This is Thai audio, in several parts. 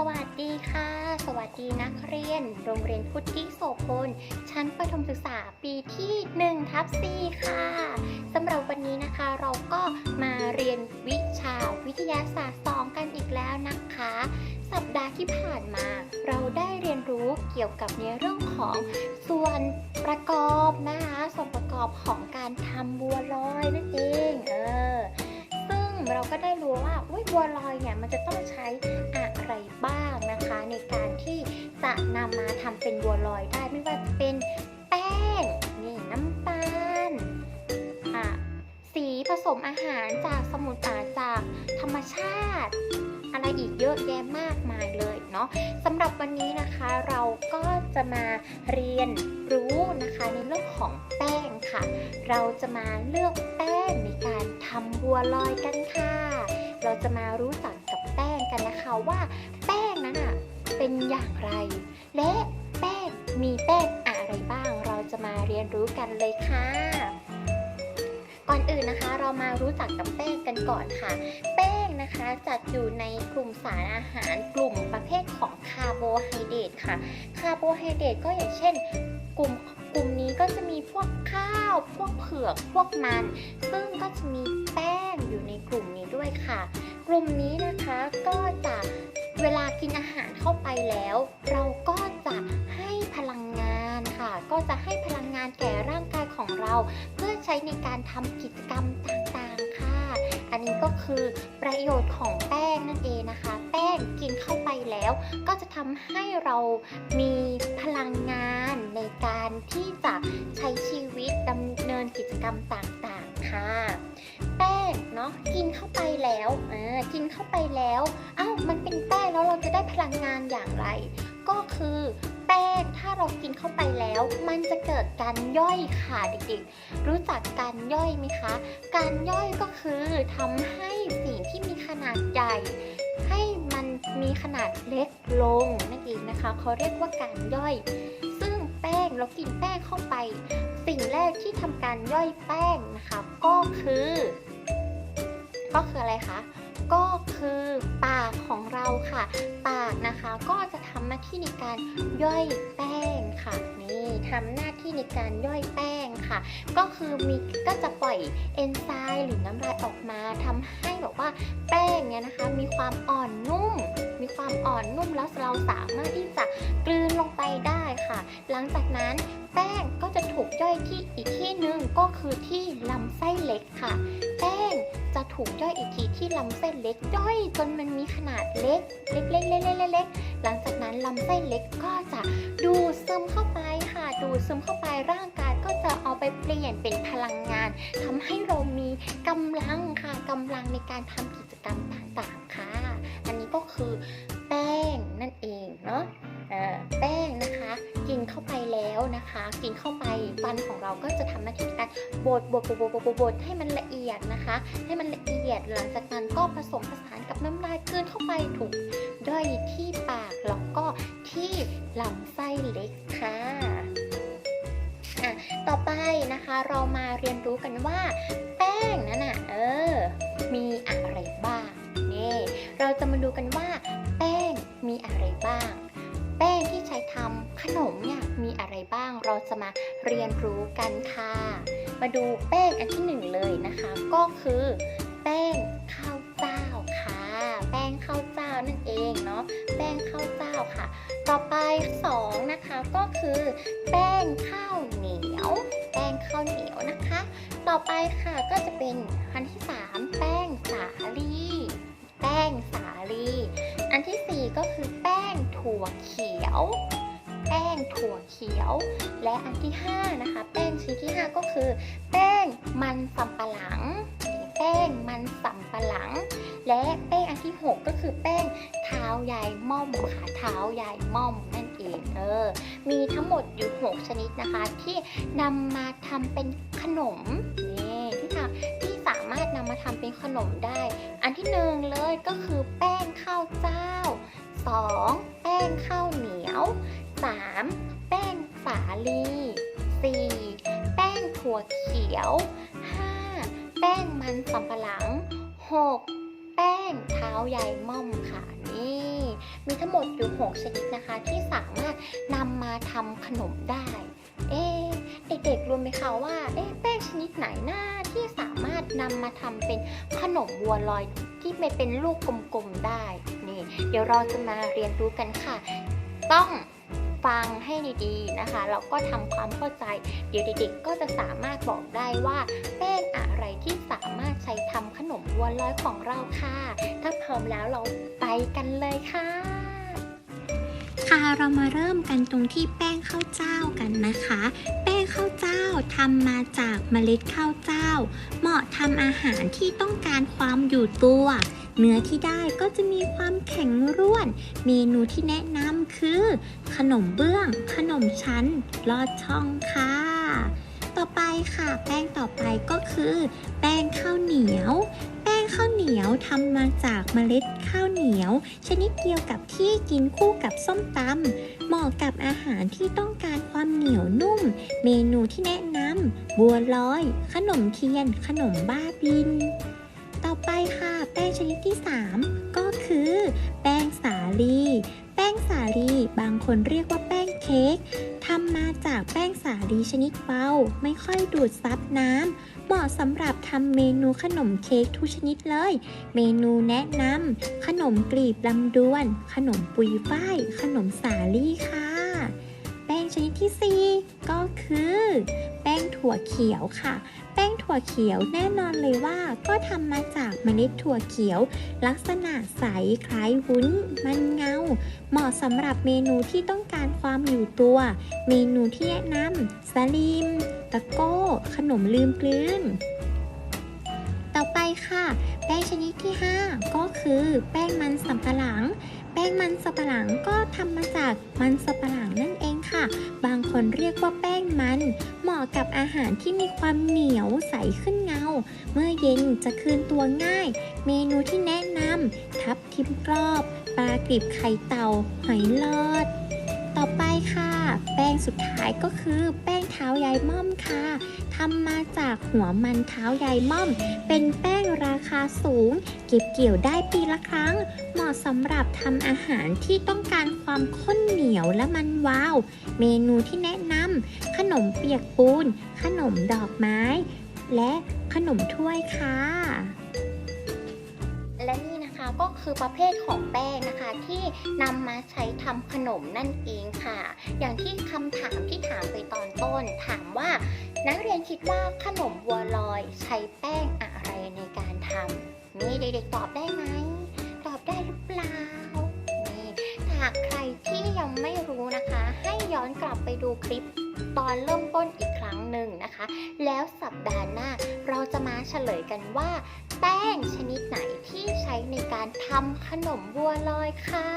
สวัสดีค่ะ สวัสดีนักเรียน โรงเรียนพุทธิโสพล ชั้นประถมศึกษาปีที่1ทับ4ค่ะสำหรับวันนี้นะคะ เราก็มาเรียนวิชาวิทยาศาสตร์2กันอีกแล้วนะคะ สัปดาห์ที่ผ่านมา เราได้เรียนรู้เกี่ยวกับในเรื่องของส่วนประกอบนะคะส่วนประกอบของการทำบัวลอยนั่นเองเออ เราก็ได้รู้ว่าอุ๊ยบัวลอยเนี่ยมันจะต้องใช้อะไรบ้างนะคะ ในการที่จะนำมาทำเป็นบัวลอยได้ไม่ว่าจะเป็นแป้งนี่น้ำตาลอะสีผสมอาหารจากสมุนไพรจากธรรมชาติ อะไรอีกเยอะแยะมากมายเลยเนาะสำหรับวันนี้นะคะเราก็จะมาเรียนรู้นะคะในเรื่องของแป้งค่ะ เราจะมาเลือกแป้งในการทำบัวลอยกันค่ะ เราจะมารู้จักกับแป้งกันนะคะว่าแป้งนั้นอะเป็นอย่างไร และแป้งมีแป้งอะไรบ้าง เราจะมาเรียนรู้กันเลยค่ะ ก่อนอื่นนะคะ เรามารู้จักกับแป้งกันก่อนค่ะ แป้งนะคะจัดอยู่ในกลุ่มสารอาหารกลุ่มประเภทของคาร์โบไฮเดรตค่ะ คาร์โบไฮเดรตก็อย่างเช่น กลุ่มกลุ่มนี้ก็จะมีพวกข้าว พวกเผือก พวกมัน ซึ่งก็จะมีแป้งอยู่ในกลุ่มนี้ด้วยค่ะ กลุ่มนี้นะคะก็จะเวลากินอาหารเข้าไปแล้ว เราก็จะให้พลัง ก็จะให้พลังงานแก่ร่างกายของเรา เพื่อใช้ในการทำกิจกรรมต่างๆค่ะ อันนี้ก็คือประโยชน์ของแป้งนั่นเองนะคะ แป้งกินเข้าไปแล้ว ก็จะทำให้เรามีพลังงานในการที่จะใช้ชีวิตดำเนินกิจกรรมต่างๆค่ะแป้งเนาะกินเข้าไปแล้วเออกินเข้าไปแล้วอ้าวมันเป็นแป้งแล้วเราจะได้พลังงานอย่างไร ก็คือ แป้ง ถ้าเรากินเข้าไปแล้ว มันจะเกิดการย่อยค่ะเด็กๆ รู้จักการย่อยไหมคะ การย่อยก็คือทำให้สิ่งที่มีขนาดใหญ่ ให้มันมีขนาดเล็กลงนั่นเองนะคะเขาเรียกว่าการย่อย ซึ่งแป้งเรากินแป้งเข้าไป สิ่งแรกที่ทำการย่อยแป้งนะคะ ก็คือ ก็คืออะไรคะ ก็คือปากของเราค่ะ ปากนะคะก็จะทำหน้าที่ในการย่อยแป้งค่ะนี่ทำหน้าที่ในการย่อยแป้งค่ะ ก็คือมีก็จะปล่อยเอนไซม์หรือน้ำลายออกมาทำให้แบบว่าแป้งเนี่ยนะคะ มีความอ่อนนุ่ม มีความอ่อนนุ่มแล้วเราสามารถที่จะกลืนลงไปได้ค่ะ หลังจากนั้นแป้งก็จะถูกย่อยที่อีกที่หนึ่งก็คือที่ ถูกย่อยอีกทีที่ลำไส้เล็กย่อยจนมันมีขนาดเล็ก เล็กๆเล็กเล็กหลังจากนั้นลำไส้เล็กก็จะดูดซึมเข้าไปค่ะ ดูดซึมเข้าไปร่างกายก็จะเอาไปเปลี่ยนเป็นพลังงานทำให้เรามีกำลังค่ะกำลังในการทำกิจกรรมต่างๆค่ะ อันนี้ก็คือแป้งนั่นเองเนาะแป้ง เข้าไปแล้วนะคะ กินเข้าไปฟันของเราก็จะทำหน้าที่ในการบดบดบดบดบดบดบดให้มันละเอียดนะคะ ให้มันละเอียดหลังจากนั้นก็ผสมผสานกับน้ำลายกลืนเข้าไปถูกด้วยที่ปากแล้วก็ที่ลำไส้เล็กค่ะ อะ ต่อไป กันค่ะ มาดูแป้งอันที่หนึ่งเลยนะคะ ก็คือแป้งข้าวเจ้าค่ะ แป้งข้าวเจ้านั่นเองเนาะแป้งข้าวเจ้าค่ะ ต่อไปสองนะคะก็คือแป้งข้าวเหนียว แป้งข้าวเหนียวนะคะ ต่อไปค่ะก็จะเป็นอันที่สามแป้งสาลีแป้งสาลี อันที่สี่ก็คือแป้งถั่วเขียว แป้งถั่วเขียว และอันที่ห้านะคะ แป้งชนิดที่ห้าก็คือ แป้งมันสำปะหลัง แป้งมันสำปะหลัง และแป้งอันที่หกก็คือแป้งเท้ายายม่อมค่ะเท้ายายม่อมนั่นเองเออมีทั้งหมดอยู่หกชนิดนะคะ ที่นำมาทำเป็นขนมนี่ที่ทำที่สามารถนำมาทำเป็นขนมได้ อันที่หนึ่งเลยก็คือแป้งข้าวเจ้า 2. แป้งข้าวเหนียว 3. แป้งสาลี 4. แป้งถั่วเขียว 5. แป้งมันสำปะหลัง 6. แป้งเท้ายายม่อมค่ะนี่ มีทั้งหมดอยู่ 6 ชนิดนะคะ ที่สามารถนำมาทำขนมได้ เอ๊เด็กๆรู้ไหมคะว่าเอ๊แป้งชนิดไหนหน้าที่สามารถนำมาทำเป็นขนมบัวลอยที่ไม่เป็นลูกกลมๆได้ นี่ เดี๋ยวเราจะมาเรียนรู้กันค่ะ ต้อง ฟังให้ดีๆนะคะแล้วก็ทำความเข้าใจ เดี๋ยวเด็กๆก็จะสามารถบอกได้ว่าแป้งอะไรที่สามารถใช้ทำขนมบัวลอยของเราค่ะ ถ้าพร้อมแล้วเราไปกันเลยค่ะค่ะเรามาเริ่มกันตรงที่แป้งข้าวเจ้ากันนะคะ แป้งข้าวเจ้าทำมาจากเมล็ดข้าวเจ้า เหมาะทำอาหารที่ต้องการความอยู่ตัว เนื้อที่ได้ก็จะมีความแข็งร่วน เมนูที่แนะนำ คือ ขนมเบื้อง ขนมชั้น ลอดช่องค่ะ ต่อไปค่ะแป้งต่อไปก็คือ แป้งข้าวเหนียว แป้งข้าวเหนียวทำมาจากเมล็ดข้าวเหนียว ชนิดเดียวกับที่กินคู่กับส้มตำเหมาะกับอาหารที่ต้องการความเหนียวนุ่ม เมนูที่แนะนำบัวลอย ขนมเทียน ขนมบ้าบิน ต่อไปค่ะ แป้งชนิดที่ 3 ก็คือ แป้งสาลี สาลี บางคนเรียกว่าแป้งเค้กทำมาจากแป้งสาลีชนิดเบา ไม่ค่อยดูดซับน้ำเหมาะสำหรับทำเมนูขนมเค้กทุกชนิดเลย เมนูแนะนำขนมกลีบลำดวน ขนมปุยฝ้าย ขนมสาลี่ค่ะ แป้งชนิดที่ 4 ก็คือ แป้งถั่วเขียวค่ะ แป้ง ถั่วเขียวแน่นอนเลยว่าก็ทำมาจากเมล็ดถั่วเขียว ลักษณะใสคล้ายวุ้น มันเงา เหมาะสำหรับเมนูที่ต้องการความอยู่ตัว เมนูที่แนะนำสลิม ตะโก้ ขนมลืมกลืน ต่อไปค่ะ แป้งชนิดที่ 5 ก็คือแป้งมันสำปะหลัง ป้งมันสำปะหลังก็ทำมาจากมันสำปะหลังนั่นเองค่ะ บางคนเรียกว่าแป้งมัน เหมาะกับอาหารที่มีความเหนียวใสขึ้นเงา เมื่อเย็นจะคืนตัวง่าย เมนูที่แนะนำทับทิมกรอบ ปลากรีบไข่เต่า หอยลอด ไปค่ะ แป้งสุดท้ายก็คือ แป้งเท้ายายม่อมค่ะทำมาจากหัวมันเท้ายายม่อม เป็นแป้งราคาสูง เก็บเกี่ยวได้ปีละครั้ง เหมาะสำหรับทำอาหารที่ต้องการความข้นเหนียวและมันวาว เมนูที่แนะนำขนมเปียกปูน ขนมดอกไม้ และขนมถ้วยค่ะและนี่นะคะ ก็คือประเภทของแป้งนะคะ ที่นำมาใช้ทำขนมนั่นเองค่ะ อย่างที่คำถามที่ถามไปตอนต้น ถามว่า นักเรียนคิดว่าขนมบัวลอยใช้แป้งอะไรในการทำนี่เด็กๆตอบได้ไหมตอบได้หรือเปล่านี่หากใครที่ยังไม่รู้นะคะ ให้ย้อนกลับไปดูคลิป ตอนเริ่มต้นอีกครั้งหนึ่งนะคะ แล้วสัปดาห์หน้าเราจะมาเฉลยกันว่า แป้งชนิดไหนที่ใช้ในการทำขนมบัวลอยค่ะ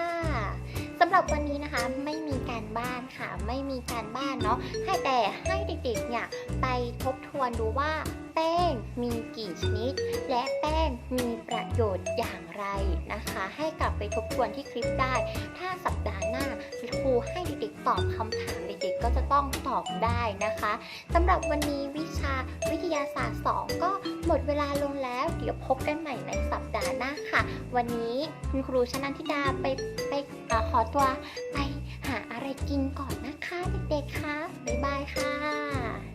สำหรับวันนี้นะคะไม่มีการบ้านค่ะ ไม่มีการบ้านเนาะให้แต่ให้เด็กๆเนี่ยไปทบทวนดูว่าแป้งมีกี่ชนิด และแป้งมีประโยชน์อย่างไรนะคะ ให้กลับไปทบทวนที่คลิปได้ ถ้าสัปดาห์หน้าครูให้เด็กๆตอบคำถามเด็กๆก็จะต้องตอบได้นะคะสำหรับวันนี้วิชาวิทยาศาสตร์ 2 ก็ หมดเวลาลงแล้ว เดี๋ยวพบกันใหม่ในสัปดาห์หน้าค่ะ วันนี้คุณครูชนันทิดาไปไปออขอตัวไปหาอะไรกินก่อนนะคะเด็กๆค่ะบ๊ายบายค่ะ